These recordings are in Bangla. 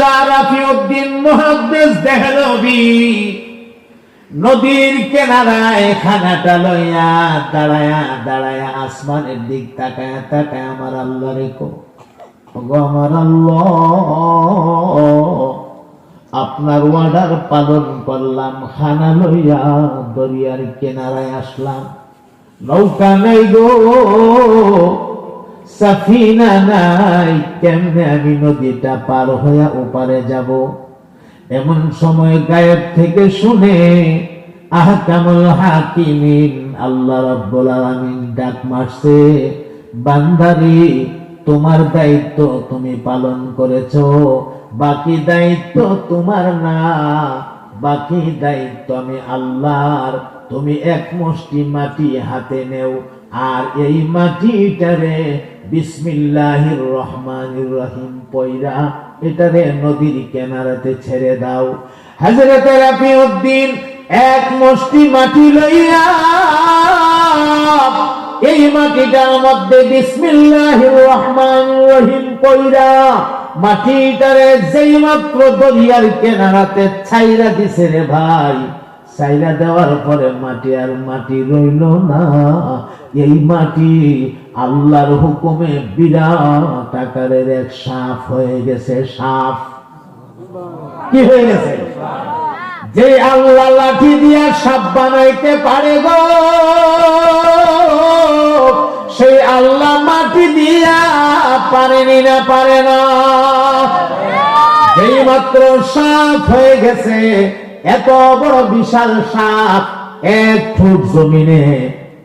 শারাফিউদ্দিন মুহাদ্দিস নদীর কেনারায় খানাটা লইয়া দাঁড়ায়া দাঁড়ায়া আসমানের দিক তাকায়া তাকায়া আমার আল্লাহ রেখো আমার আল্লাহ, আপনার ওয়ার্ডার পালন করলাম, খানা লইয়া দরিয়ার কেনারায় আসলাম। নৌকা নেই গো সাফিনা নাই, কেমনে আমি নদীটা পার হইয়া ওপারে যাব? এমন সময় গায়েব থেকে শুনে, আহকামুল হাকিমিন, আল্লাহ রাব্বুল আলামিন ডাক মারছে, বান্দারি, তোমার দায়িত্ব তুমি পালন করেছ, বাকি দায়িত্ব তোমার না, বাকি দায়িত্ব আমি আল্লাহর, তুমি এক মুষ্টি মাটি হাতে নেও। আর এই মাটিটারে বিসমিল্লাহির রহমানির রহিম পয়রা এটারে নদীর কিনারাতে ছেড়ে দাও। হযরত রাফিউদ্দিন এক মুষ্টি মাটি লইয়া এই মাটিটার মধ্যে বিসমিল্লাহির রহমানির রহিম পয়রা মাটিটারে যেই মাত্র দরিয়ার কেনারাতে ছাইরা দিছে রে ভাই। ছাইরা দেওয়ার পরে মাটি আর মাটি রইল না। এই মাটি আল্লাহর হুকুমে বিরাট আকারের এক সাপ হয়ে গেছে, সাপ। কি হয়ে গেছে? যে আল্লাহ লাঠি দিয়া সাপ বানাইতে পারে গো, সেই আল্লাহ মাটি দিয়া পারেনি না, পারে না। যেই মাত্র সাপ হয়ে গেছে এত বড় বিশাল সাপ এক ফুট জমিনে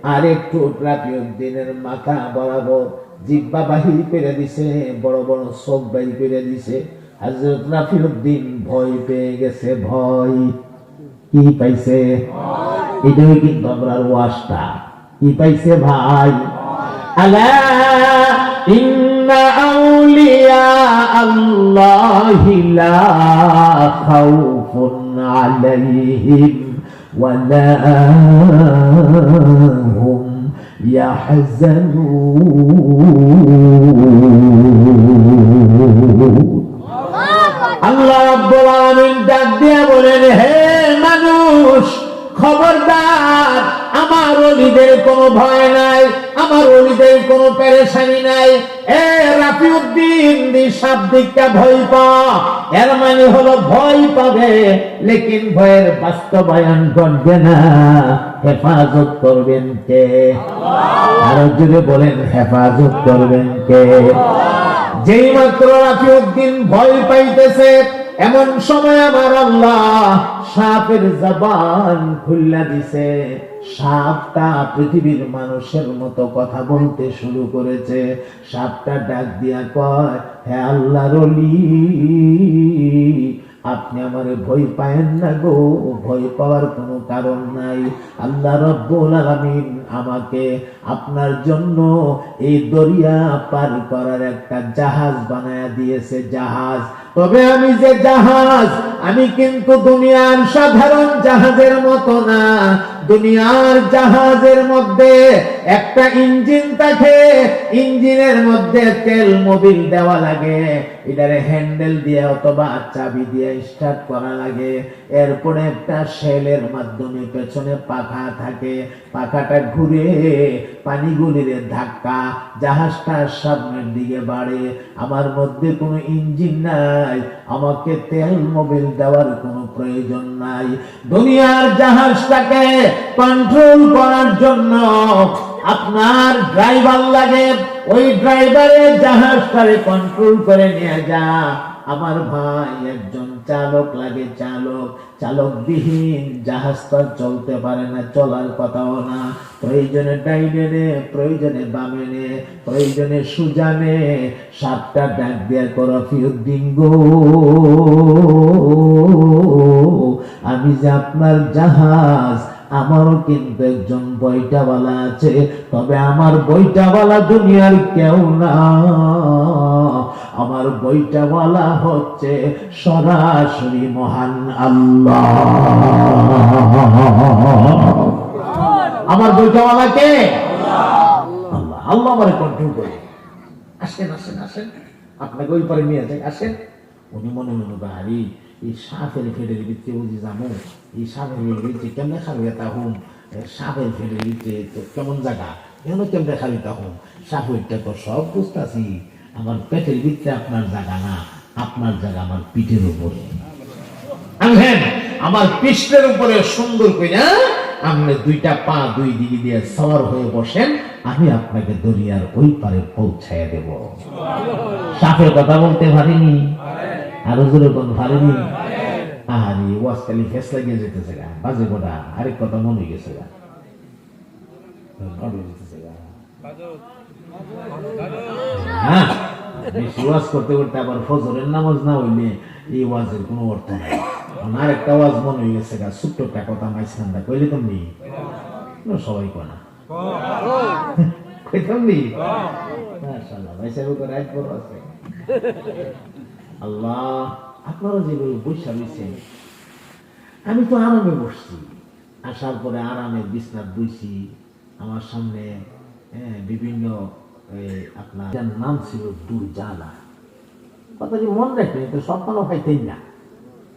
আর এক ফুট রাফিউদ্দিনের মাথা বরাবর জিব্বা বাহির করে দিছে বড় বড় চোখ বাহির করে দিছে। হাজরত রাফিউদ্দিন ভয় পেয়ে গেছে ভয়। কি পাইছে? এটাই কিন্তু আমরা ওয়াসটা কি পাইছে ভাই? আলা ইন্না আউলিয়া আল্লাহি লা খাউফুন আলাইহিম ওয়ালা হুম ইয়াহজানুন আল্লাহ রাব্বুল আলামিন ডাক দিয়া বলেন, হে মানুষ, খবরদার, আমার ওলিদের কোনো ভয় নাই। আমার ওলিদের কোনো পেরেশানি নাই। এ রাফিউদ্দিন দি শাব্দিকটা ভয় পা। এর মানে হলো ভয় পাবে, লেকিন ভয়ের বাস্তবায়ন করবে না। হেফাজত করবেন কে? আরও জুড়ে বলেন, হেফাজত করবেন কে? যেই মাত্র রাফিউদ্দিন ভয় পাইতেছে, এমন সময় আমার আল্লাহ সাপের জবান খুল্লা দিছে। সাপটা পৃথিবীর মানুষের মতো কথা বলতে শুরু করেছে। সাপটা ডাক দিয়া কয়, হে আল্লাহর অলি আপনি আমারে ভয় পায়েন না গো, ভয় পাওয়ার কোনো কারণ নাই। আল্লাহ রব্বুল আলামিন আমাকে আপনার জন্য এই দরিয়া পার করার একটা জাহাজ বানায়া দিয়েছে, জাহাজ। তবে আমি যে জাহাজ আমি কিন্তু দুনিয়ার সাধারণ জাহাজের মতো না। দুনিয়ার জাহাজের মধ্যে একটা ইঞ্জিন থাকে, ইঞ্জিনের মধ্যে তেল মোবিল দেওয়া লাগে। এটারে হ্যান্ডেল দিয়ে অথবা চাবি দিয়ে স্টার্ট করা লাগে। এরপরে একটা শেলের মাধ্যমে পেছনে পাখা থাকে। পাখাটা ঘুরে পানিগুলির ধাক্কা জাহাজটা সামনের দিকে বাড়ে। আমার মধ্যে কোনো ইঞ্জিন নাই, আমাকে তেল, মোবিল দেওয়ার কোনো প্রয়োজন নাই। দুনিয়ার জাহাজটাকে কন্ট্রোল করার জন্য আপনার ড্রাইভার লাগে। ওই ড্রাইভারের জাহাজটারে কন্ট্রোল করে নিয়ে যা। আমার ভাই একজন চালক লাগে চালক। চালকবিহীন জাহাজ তো চলতে পারে না, চলার কথাও না। প্রয়োজনে ডাইনে প্রয়োজনে বামে নে, প্রয়োজনে সুজানে সাতটা ডাক দেয়া করো ফিউদ্দিন গো, আমি যে আপনার জাহাজ আমারও কিন্তু একজন বইটাওয়ালা আছে, তবে আমার বইটাওয়ালা দুনিয়ার কেউ না। আমার বইটাওয়ালা হচ্ছে সরাসরি মহান আল্লাহ। আমার বইটাওয়ালা কে? আল্লাহ। আল্লাহ আমার কন্ট্রোল করে। আসেন আসেন আসেন। আপনাকে ওই পারে নিয়ে যাই। আসেন। উনি মনে মনে এই সাপের ফেটের ভিতরে বুঝি এই সাপের ভিতরে কেমনে খাবি তা হুম? সাপের ফেটের কেমন জায়গা? কেন কেমনে খাবি তা হুম? সাপেরটা আমার পেটের ভিতরে আপনার জায়গা না। আপনার জায়গা আমার পিঠের উপরে। আনহেন আমার পৃষ্ঠের উপরে সুন্দর কইরা আপনি দুইটা পা দুই দিকে দিয়ে সওয়ার হয়ে বসেন, আমি আপনাকে দরিয়ার ওই পারে পৌঁছায় দেব। সাপের কথা বলতে পারিনি। আরও জোরে কোন পারিনি আরে ওয়াজকালি ফেস লাগিয়ে যেতেছে গা গোটা, আরেক কথা মনে হয়ে গেছে ওয়াজ করতে করতে আবার ফজরের নামাজ না হইলে এই ওয়াজের কোনো অর্থ নাই। আমার একটা ওয়াজ মনে হয়ে গেছে গা, ছোট্ট কথা মাইসখান্দা কইলে তুমি সবাই কনা কইতাম নি আল্লাহ আপনারা যেভাবে বৈশা রয়েছেন আমি তো আরামে বসছি। আসার পরে আরামে বিছনাথ বইছি, আমার সামনে বিভিন্ন আপনার নাম ছিল দুর্জালা। কথাটি মন রাখবেন তো সব পাইতেই না।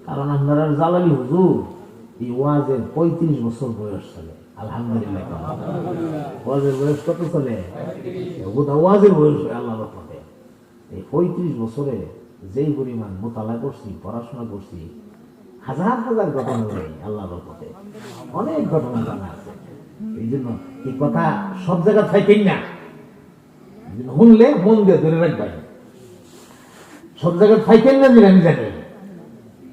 কারণ আপনারা জালালি হুজুর, এই ওয়াজের পঁয়ত্রিশ বছর বয়স চলে। আলহামদুলিল্লাহ। ওয়াজের বয়স কত চলে? ওয়াজের বয়স আল্লাহ রহমতে। এই পঁয়ত্রিশ বছরে যেই পরিমাণ মোতালা করছি, পড়াশোনা করছি, হাজার হাজার ঘটনা নেই আল্লাহ রহমতে। অনেক ঘটনা জানা আছে। এই জন্য এই কথা সব জায়গা থাকেই না। শুনলে মন দিয়ে ধরে রাখবেন সব জায়গায় থাকেন না যে আমি জানি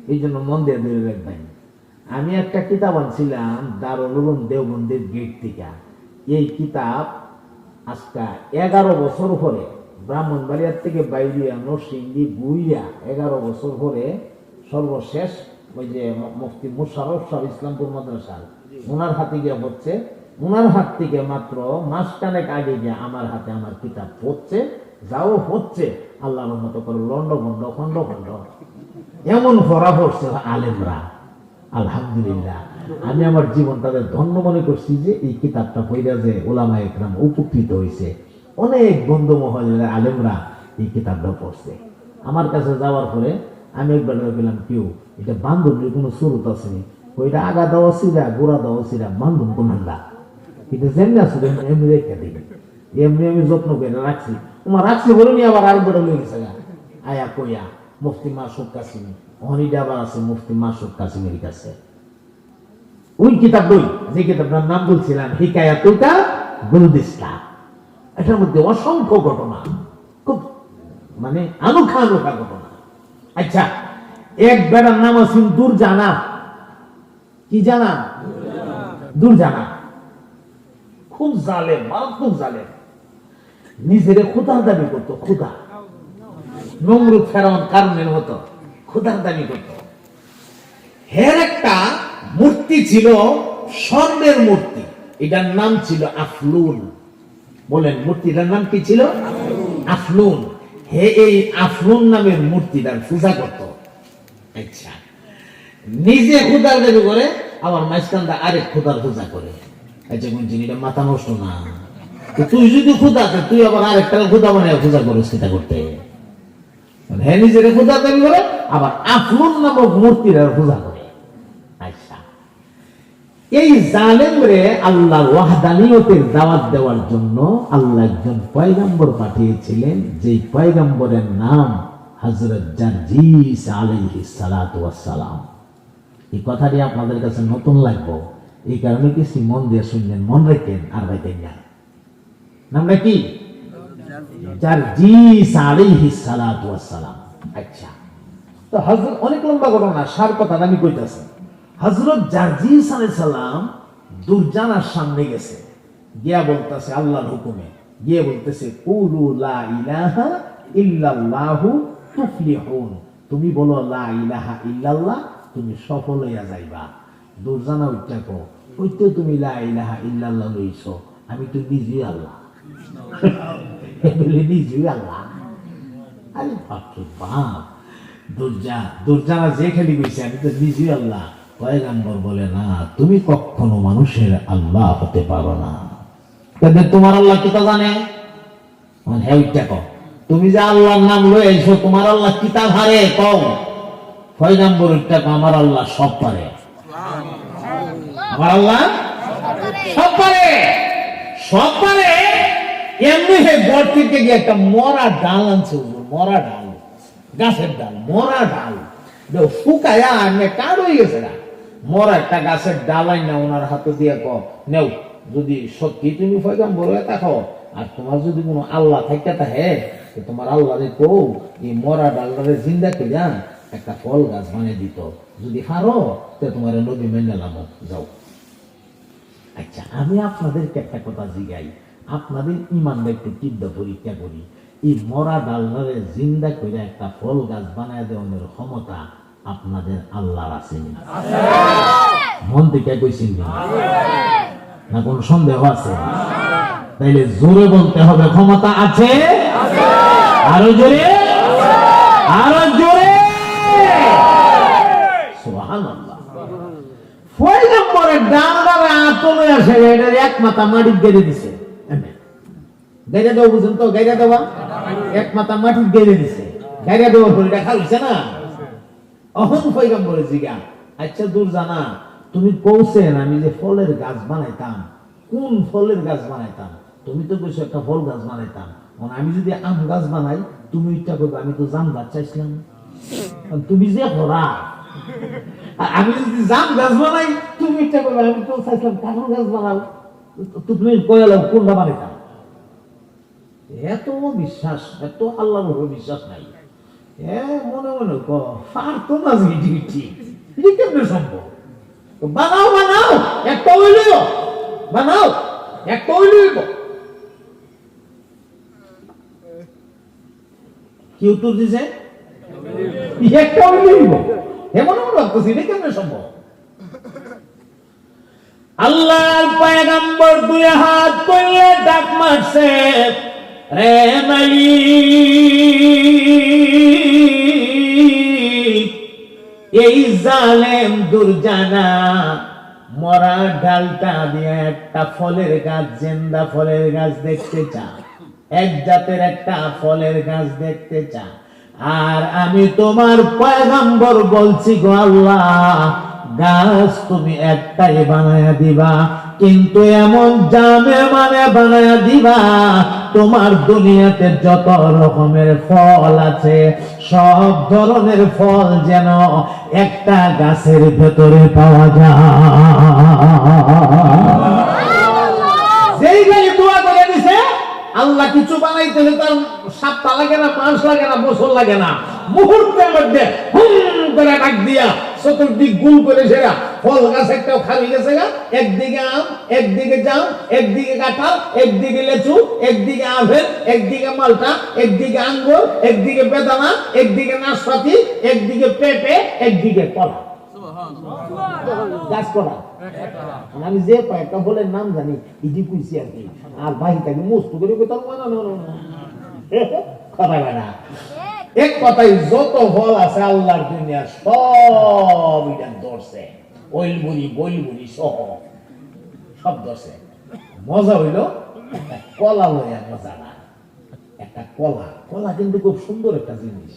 এই জন্য মন দিয়ে ধরে রাখবেন আমি একটা কিতাব আনছিলাম দারুল উলুম দেওবন্দির গেট থেকে। এই কিতাব আজকা এগারো বছর পরে ব্রাহ্মণবাড়িয়ার থেকে বাইরিয়া নরসিংদী বুইয়া এগারো বছর পরে সর্বশেষ ওই যে মুফতি মুশারফ সাহ ইসলামপুর মাদ্রাসার। ওনার হাতে গিয়ে হচ্ছে। ওনার হাত থেকে মাত্র মাসখানেক আগে গিয়ে আমার হাতে আমার কিতাব পড়ছে যাও হচ্ছে। আল্লাহর মতো করে লন্ড খন্ড খন্ড খন্ড এমন ভরা পড়ছে আলেমরা। আলহামদুলিল্লাহ। আমি আমার জীবন তাদের ধন্য মনে করছি যে এই কিতাবটা পড়িয়া যে ওলামা একরাম উপকৃত হয়েছে অনেক বন্ধু মহলের আলেমরা এই কিতাবটা পড়ছে। আমার কাছে যাওয়ার পরে আমি একবার পেলাম কেউ, এটা বান্ধবীর কোনো সুরত আছে ওইটা আগা দেওয়া ছিলা গোড়া দেওয়া ছিলা বান্ধব কোনটা কিন্তু যেমনি তেমনি এমনি রেখে দিবে এমনি আমি যত্ন করে রাখছি। তোমার রাখছি বলে নি আবার আরেকবার লয়ে গেছে গা। আয়া কইয়া, মুফতি মাসুদ কাসিমি অনিডা আবার আছে মুফতি মাসুদ কাসিমের কাছে। ওই কিতাব বই যে কিতাবটার নাম বলছিলাম, হিকায়াতুকা গুলদিস্তা এটার মধ্যে অসংখ্য ঘটনা, খুব মানে আনুখা আনুখা ঘটনা। আচ্ছা এক বেড়ার নাম আছে দূর জানা কি জানা? দূর জানা খুব জালে মারাত্মক জালে নিজেরে খুদার দাবি করতো খুদা নমরুদ ফেরাউন কারণের মতো? খুদার দাবি করত। হের একটা মূর্তি ছিল স্বর্ণের মূর্তি। এটার নাম ছিল আফলুন বলেন, মূর্তিটার নাম কি ছিল? আফলুন। হে এই আফলুন নামের মূর্তিটার পূজা করত। আচ্ছা। নিজে খুদার দাবি করে, আবার মাঝখানটা আরেক খুদার পূজা করে। আচ্ছা কোন জিনিসটা মাথা নষ্ট না। তুই যদি খুদা তুই আবার আরেকটা খুদা বানিয়ে পূজা করিস সেটা করতে। হ্যাঁ নিজের পূজা দাবি করে আবার আফলুন নামক মূর্তির পূজা করে। এই জালেমরে আল্লাহ ওয়াহদানিয়তের দাওয়াত দেওয়ার জন্য আল্লাহ একজন পয়গাম্বর পাঠিয়েছিলেন যে পয়গাম্বরের নাম হযরত জার্জিস ওয়াস সালাম এই কথাটি আপনাদের কাছে নতুন লাগবে। এই কারণে কিছু মন দিয়ে শুনলেন মন রেখেন আর বাইতেন না। নামটা কি? জার্জিস ওয়াস সালাম আচ্ছা। তো হযরত অনেক লম্বা ঘটনা, সার কথা আমি কইতাছি। হযরত জার্জিস আলাইহিস সালাম দুর্জানার সামনে গেছে। গিয়া বলতেছে আল্লাহর হুকুমে। গিয়ে বলতেছে, কুলু লা ইলাহা ইল্লাল্লাহু তুফলিহুন। তুমি বলো, লা ইলাহা ইল্লাল্লাহ। তুমি সফল হইয়া যাইবা। দুর্জানা উচ্চা কো হইতে তুমি লা ইলাহা ইল্লাল্লাহ লইছো। আমি তো নিজেই আল্লাহ। নিজেই আল্লাহ? আরে বাপ! দুর্জা দুর্জানা যে খেলি গেছে আমি তো নিজেই আল্লাহ। পয়গাম্বর বলে না তুমি কখনো মানুষের আল্লাহ হতে পারো না। তোমার আল্লাহ কি তা জানে? হ্যাঁ ওইটা তুমি যে আল্লাহর নাম লয়ে আইছো তোমার আল্লাহ কিতাব হারে কও পয়গাম্বরটা আমার আল্লাহ সব পারে। আমার আল্লাহ সব পারে। সব পারে। এমনি হে গড় থেকে গিয়ে একটা মরা ডাল আনছে মরা ডাল গাছের ডাল মরা ডাল। দেখো, শুকায়া কার হয়ে গেছে না মরা একটা গাছের ডালাই না ওনার হাতে দিয়ে ক নেও, যদি সত্যি তুমি পয়গাম্বর হয়ে থাকো আর তোমার যদি কোনো আল্লাহ থাকে তো তোমার আল্লাহ রে কৌ এই মরা ডালটারে জিন্দা করে একটা ফল গাছ বানিয়ে দিত। যদি হারো তো তোমার নদী মেনে নামো। যাও। আচ্ছা আমি আপনাদেরকে একটা কথা জিগাই। আপনাদের একটু তীব্র পরীক্ষা করি। এই মরা ডালনারে জিন্দা করে একটা ফল গাছ বানায় দেওয়ার ক্ষমতা আপনাদের আল্লাহর আছে মন থেকে কইছেন না কোন সন্দেহ আছে? তাইলে জোরে বলতে হবে ক্ষমতা আছে? আরও জোরে? আরও জোরে? ডাঙ্গারে আতলে আসে এক মাথা মাটি গেড়ে দিছে। গেড়ে দেওয়া বুঝুন তো গেড়ে দেওয়া এক মাথা মাটি গেড়ে দিছে। গেড়ে দেওয়ার পরে দেখা হইছে না। অহন পয়গম্বরে জিগা আচ্ছা দূর জানা তুমি কৌছেন আমি যে ফলের গাছ বানাইতাম, কোন ফলের গাছ বানাইতাম? তুমি তো কইছো একটা ফল গাছ বানাইতাম। এখন আমি যদি আম গাছ বানাই, তুমি ইচ্ছা করবে আমি তো জাম গাছ চাইছিলাম। তুমি যে আর আমি যদি জাম গাছ বানাই, তুমি ইচ্ছা করবে আমি তো চাইছিলাম কাঁঠাল গাছ বানাও তুমি কয়ালাম কোনটা বানাইতাম? এত বিশ্বাস, এত আল্লাহর বিশ্বাস নাই। মনে মনে ক পারতো না যে এটি কেমনে সম্ভব? বানাও বানাও, একটা হইল বানাও, একটা হইল কি উত্তর দিছে? একটা হইল এমন মনে ভাবতেছি, এটি কেমনে সম্ভব? আল্লাহর পয়গম্বর দুই হাত তুলে ডাক মারছে রে মালিক এই জালেম দুর্জানা মরা ডালটা দিয়ে একটা ফলের গাছ, জেন্দা ফলের গাছ দেখতে চা। এক জাতের একটা ফলের গাছ দেখতে চা। আর আমি তোমার পয়গম্বর বলছি গো আল্লাহ। গাছ তুমি একটাই বানায়া দিবা, কিন্তু এমন জামে মানে বানায়া দিবা, তোমার দুনিয়াতে যত রকমের ফল আছে, সব ধরনের ফল যেন একটা গাছের ভেতরে পাওয়া যায়। দোয়া করে দিছে, আল্লাহ কিছু বানাইতে তার সপ্তাহ লাগে না পাঁচ লাগে না বছর লাগে না। মুহূর্তের মধ্যে হুম করে ডাক দিয়া চতুর্দিক গুল করে সেরা। ফল গাছ একটাও খালি গেছে গা। একদিকে আম, একদিকে জাম, একদিকে কাঁঠাল, একদিকে লেচু, একদিকে আভেল একদিকে মালটা, একদিকে আঙ্গুর, একদিকে বেদানা, একদিকে নাশপাতি, একদিকে পেঁপে, একদিকে কলা। করা আমি যে কয়েকটা ফলের নাম জানি ইডি কুইছি আর কি। আর বাহিটাকে মস্ত করে না না না না কথা বেড়া এক কথাই যত ফল আছে আল্লাহর দুনিয়া সব এটা ধরছে। ওইল বুড়ি বইল বুড়ি সহ সব ধরছে। মজা হইল কলা লইয়া মজা না। একটা কলা। কলা কিন্তু খুব সুন্দর একটা জিনিস।